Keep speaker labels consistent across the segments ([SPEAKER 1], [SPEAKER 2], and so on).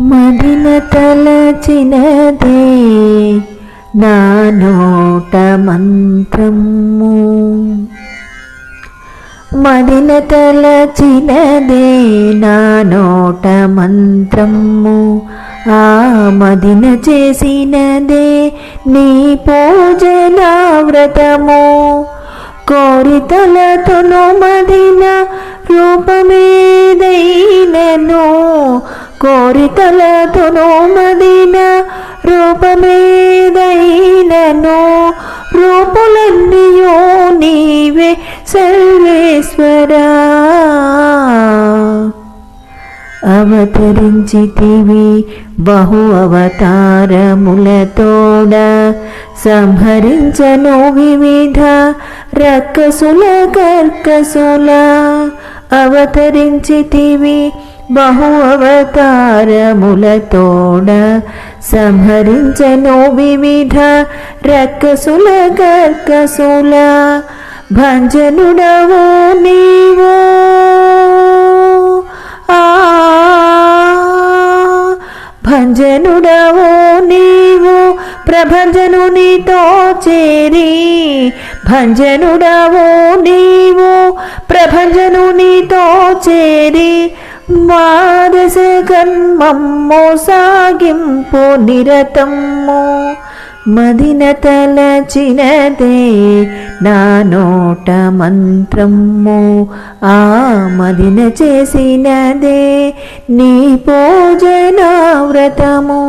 [SPEAKER 1] మదిన తలచినదే నా నోట మంత్రము. మదిన తలచినదే నా నోట మంత్రము. ఆ మదిన చేసినదే నీ పూజన వ్రతము కోరితలతోను మదిన రూపమే కోరితలతోను మదిన రూపమేదైనను రూపులన్నీయో నీవే సర్వేశ్వరా. అవతరించితివి బహు అవతారములతోడ సంహరించను వివిధ రక్కసుల కర్కసుల. అవతరించితివి బహు అవతారములతోడ సంహరించను వివిధ రక్కసుల కర్కసుల భంజనుడవో నీవో ఆ భంజనుడవో నీవు ప్రభంజనునితో చేరి భంజనుడవో నీవు ప్రభంజనునితో చేరి మాదశకన్మమ్మో సాగింపు నిరతమ్ము మదిన తలచినదే నా నోట మంత్రము ఆ మదిన చేసినదే నీ పూజన వ్రతము.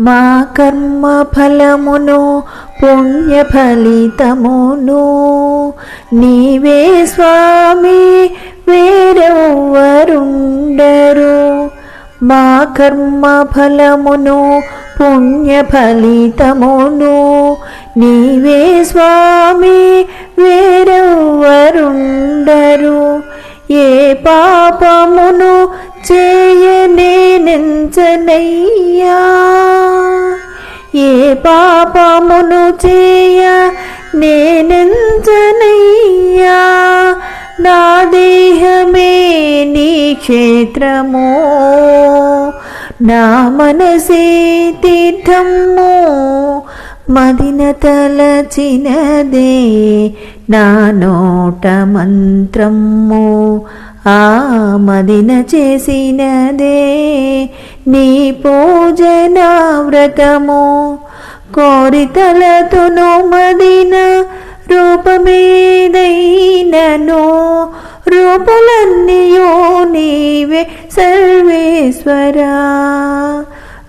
[SPEAKER 1] మా కర్మ ఫలమును పుణ్య ఫలితమును నీవే స్వామి వేరెవ్వరుండరు. మా కర్మ ఫలమును పుణ్య ఫలితమును నీవే స్వామి వేరెవ్వరుండరు. ఏ పాపమును చేయనేనెంచనయ్యా ఏ పాపమును చేయ నేనెంచనయ్యా. నాదే దేహమే నీ క్షేత్రము. నా మనసే తీర్థము. మదిన తలచినదే నా నోట మంత్రము. ఆ మదిన చేసినదే నీ పూజన వ్రతము. కోరితలతోను మదిన రూపమేదైనను రూపులన్నీయో నీవే సర్వేశ్వరా.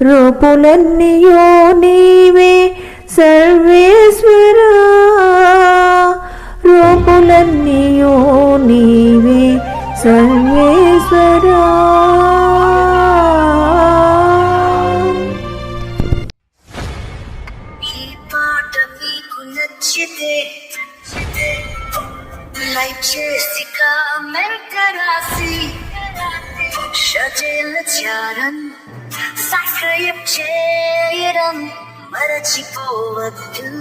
[SPEAKER 1] రూపులన్నీయో నీవే సర్వేశ్వరా. రూపులన్నీయో నీవే సర్వేశ్వరా.
[SPEAKER 2] లైక్ చేసి కామెంట్ రాసి షజేల చారన్ సబ్స్క్రైబ్ చేయడం మరచిపోవద్దు